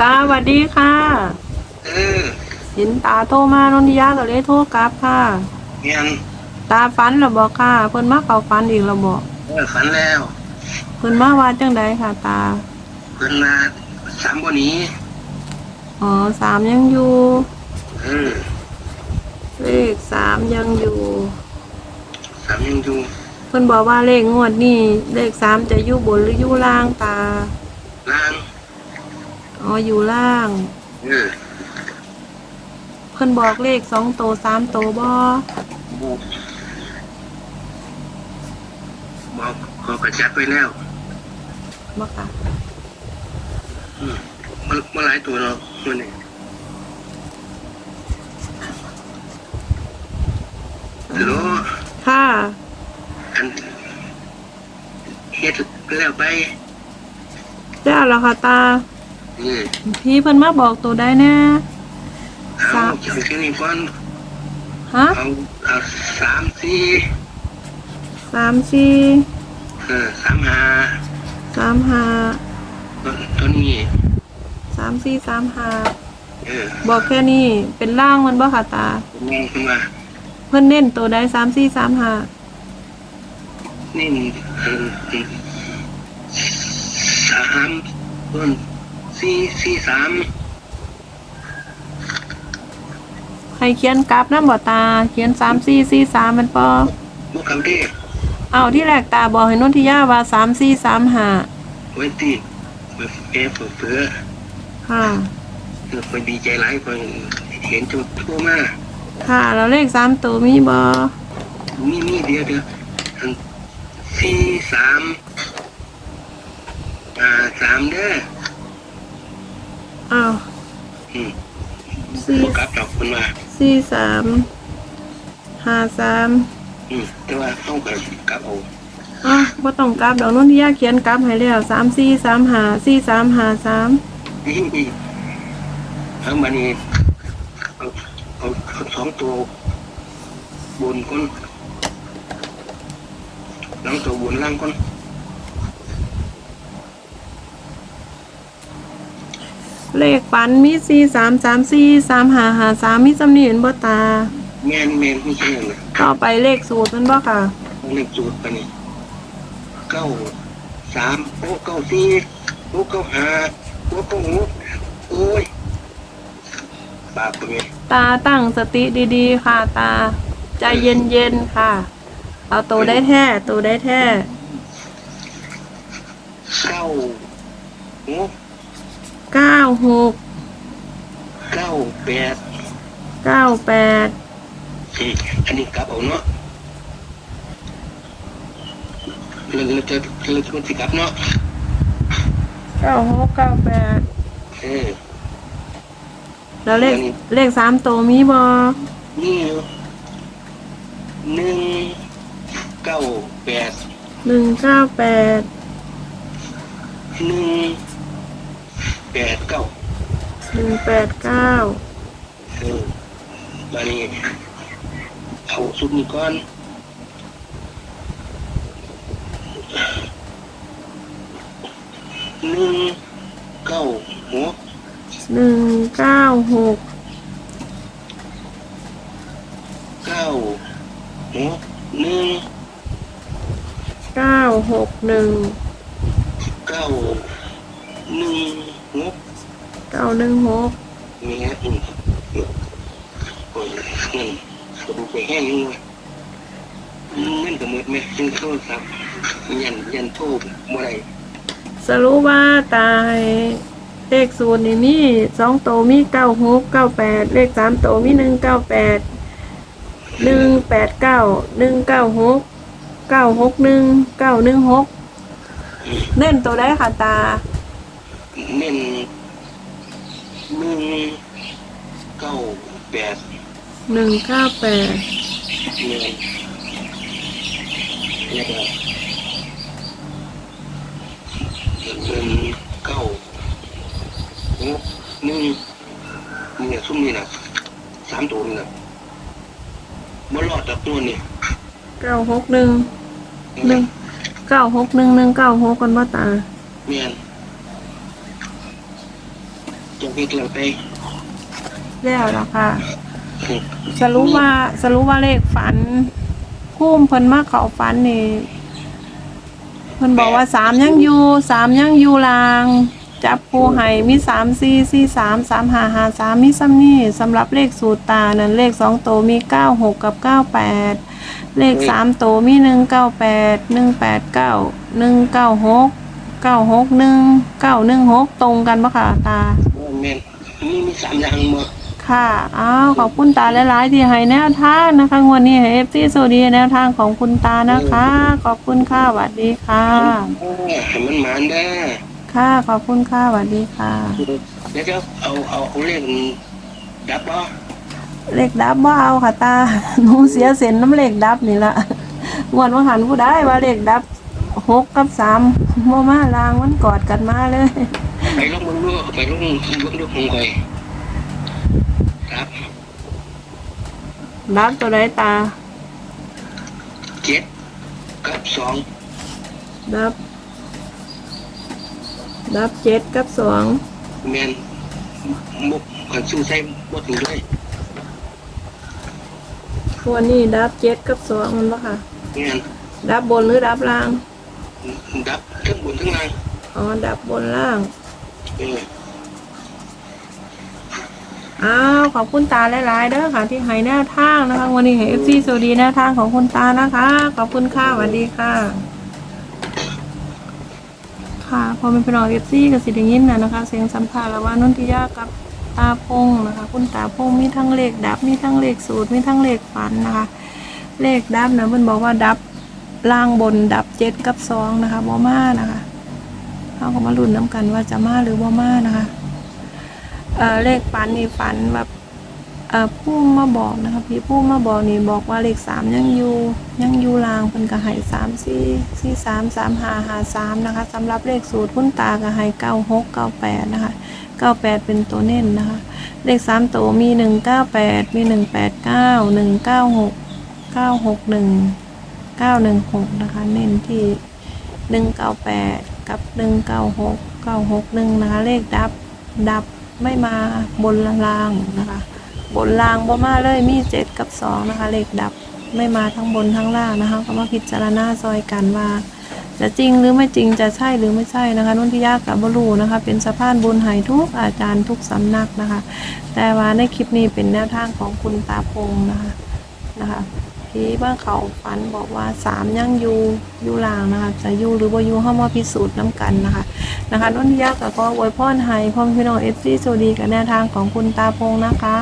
ตาสวัสดีค่ะเออเห็นตาโทรมานนทิยาก็เลยโทรกลับค่ะยังตาฝันหรอบอกค่ะ เพิ่นมาเข้าฝันอีกแล้วบอกเออฝันแล้วเพิ่นมาว่าจังใดค่ะ ตา เพิ่นมาสามวันนี้อ๋อสามยังอยู่เออเลขสามยังอยู่สามยังอยู่เพิ่นบอกว่าเลขงวดนี่เลขสามจะอยู่บนหรืออยู่ล่างตาล่าง อ๋ออยู่ล่างเออเพิ่นบอกเลขสองโตสามโตบ่บุกบอกขอกระจัดไว้แล้ว บ่ค่ะอืมมันมันหลายตัวเนาะมันนี่ฮัลโหลค่ะอันเฮ็ดแล้วไปเจ้าแล้วค่ะตา นี่พี่เพิ่นมาบอกตัวได้แน่เอาสามจังแค่นี้ก่อนฮะเอาเอาสามสี่สามสี่เออสามห้าสามห้าตัวตัวนี้สามสี่สามห้าเออบอกแค่นี้เป็นล่างมันบ่ค่ะตา มองขึ้นมาเพิ่นเน้นตัวใดสามสี่สามห้านี่เออสามต้น สี่สี่สามให้เขียนกราฟน้ำบ่ตา เขียนสามสี่สี่สามมันปอบวกเขาเด้เอาที่แรกตาบอกให้นนทิยาว่าสามสี่สามห้าไว้ตีเปิดเอฟเฟือค่ะเออคนดีใจหลายคนเห็นจุดทั่วมาค่ะแล้วเลขสามตัวมีบ่มีมีเดียวเดียวอันสี่สามอ่าสามเด้อ อ้าวอืมสี่บวกกลับดอกคนมาสี่สามห้าสามอืมแต่ว่าเข้ากับกลับเอาอ้าวบ่ต้องกราฟดอกนนทิยาเขียนกราฟให้แล้วสามสี่สามห้าสี่สามห้าสามทั้งบันนี้เอาเอาเอาสองตัวบนก้นหลังตัวบนล่างก้น เลขฝันมีสี่สามสามสี่สามห้าห้าสามมีจำนีเห็นบ่ตา แมนแมนไม่ใช่เลยต่อไปเลขสูตรมันบ่ค่ะต้องเลขจูดไปนี่เก้าสามโอ้เก้าสี่โอ้เก้าห้าโอ้เก้าหกโอ้ยบาปไปไหมตาตั้งสติดีๆ ค่ะ ตา ใจเย็นๆ ค่ะ เอาตัวได้แท้ตัวได้แท้เก้าหก เก้าหกเก้าแปดเก้าแปดอืมอันนี้กลับเอาเนาะเราเราจะเราจะมันสิกลับเนาะเก้าหกเก้าแปดเออแล้วเลขเลขสามตัวมีบ่นี่อยู่หนึ่งเก้าแปดหนึ่งเก้าแปดหนึ่ง แปดเก้าหนึ่งแปดเก้าเออมานี่เอาสุดนี้ก่อนหนึ่งเก้าหกหนึ่งเก้าหกเก้าหกหนึ่งเก้าหกหนึ่งเก้าหนึ่งหก เก้าหนึ่งหกมีฮะอืมโอ้ยเงินผมไปแห้งยังไงเงินกับมือไหมจึงโทรศัพท์ยันยันโทรบ่ได้สรุปว่าตายเลขศูนย์นี่มีสองตัวมีเก้าหกเก้าแปดเลขสามตัวมีหนึ่งเก้าแปดหนึ่งแปดเก้าหนึ่งเก้าหกเก้าหกหนึ่งเก้าหนึ่งหกเล่นตัวได้ค่ะตา เน้นหนึ่งเก้าแปดหนึ่งเก้าแปดเงินแล้วก็หนึ่งเก้าหกหนึ่งเนี่ยซุ้มนี่นะสามตัวนี่นะบ่รอดจากตัวนี่เก้าหกหนึ่งหนึ่งเก้าหกหนึ่งหนึ่งเก้าหกกันว่าตาเมียน จงเฮ็ดแล้วไปแล้วล่ะค่ะสรุปว่าสรุปว่าเลขฝันพุ่มเพิ่นมาเขาฝันนี่เพิ่นบอกว่าสามยังอยู่สามยังอยู่ลาง จับปูไห้มีสามสี่สี่สามสามห้าห้าสามมีซ้ำนี่สำหรับเลขสูตรตานั้นเลขสองโตวมีเก้าหกกับเก้าแปดเลขสามโตวมีหนึ่งเก้าแปดหนึ่งแปดเก้าหนึ่งเก้าหกเก้าหกหนึ่งเก้าหนึ่งหกตรงกันปะค่ะตา แม่นมีมีสามอย่างหมดค่ะ อ้าว ขอบคุณตาหลายๆที่ให้แนวทางนะคะ งวดนี้ให้เอฟซีสวัสดีแนวทางของคุณตานะคะ ขอบคุณค่ะสวัสดีค่ะ เออให้มันหมานได้อค่ะ ขอบคุณค่ะสวัสดีค่ะ เดี๋ยวจะเอาเอาเอาเลขดับบ่เลขดับบ่เอาค่ะตา หนูเสียเส้นน้ำเลขดับนี่ละงวดว่าหันผู้ได้ว่าเลขดับหกกับสามโมมาลางมันกอดกันมาเลย ไปลงมึงดูไปลงมึงดูของใครครับดับตัวใดตาเจ็ดกับสองดับดับเจ็ดกับสองแมนมุกขันสู้ใส่บดถึงด้วยวันนี้ดับเจ็ดกับสองมันปะค่ะแมนดับบนหรือดับล่าง ดับทั้งบนทั้งล่าง อ๋อ ดับบนล่างเอ้าวขอบคุณตาหลายๆเด้อค่ะ ที่ให้แนวทางนะคะ วันนี้ให้เอฟซีสวัสดีแนวทางของคุณตานะคะ ขอบคุณค่ะสวัสดีค่ะ ค่ะ พอเป็นพี่น้องเอฟซีกับสิไดิยินนะนะคะ เสียงสัมภาษณ์ระหว่างนนทิยากับตาพงนะคะ คุณตาพงมีทั้งเลขดับมีทั้งเลขสูตรมีทั้งเลขฝันนะคะ เลขดับนะเพิ่นบอกว่าดับล่างบนดับเจ็ดกับสองนะคะบ่มานะคะ เขาก็มาลุ้นน้ำกันว่าจะมาหรือบ่มานะคะเอ่อเลขฝันนี่ฝันแบบเอ่อผู้มาบอกนะคะพี่ผู้มาบอกนี่บอกว่าเลขสามยังอยู่ยังอยู่ลางเป็นกระหายสามสี่สี่สามสามหาหาสามนะคะสำหรับเลขสูตรคุณตากระหายเก้าหกเก้าแปดนะคะเก้าแปดเป็นตัวเน้นนะคะ เลขสามตัวมีหนึ่งเก้าแปดมีหนึ่งแปดเก้าหนึ่งเก้าหกเก้าหกหนึ่งเก้าหนึ่งหกนะคะ เน้นที่หนึ่งเก้าแปด กับหนึ่งเก้าหกเก้าหกหนึ่งนะคะ เลขดับ ดับไม่มาบนล่างนะคะ บนล่างบ่มาเลยมีเจ็ดกับสองนะคะ เลขดับไม่มาทั้งบนทั้งล่างนะคะ ก็มาพิจารณาซอยกันว่าจะจริงหรือไม่จริงจะใช่หรือไม่ใช่นะคะนุ่นที่ยากกับบรูนะคะ เป็นสะพานบุญหายทุกอาจารย์ทุกสำนักนะคะ แต่ว่าในคลิปนี้เป็นแนวทางของคุณตาพงนะคะนะคะ พี่บ้านเขาฝันบอกว่าสามยังอยู่อยู่ล่างนะคะจะอยู่หรือว่าอยู่เข้ามาพิสูจน์น้ำกันนะคะนะคะนุ่นที่ยากกับก็อวยพรให้พ่อมพี่น้องเอฟซีโซดีกับแนวทางของคุณตาพงนะคะ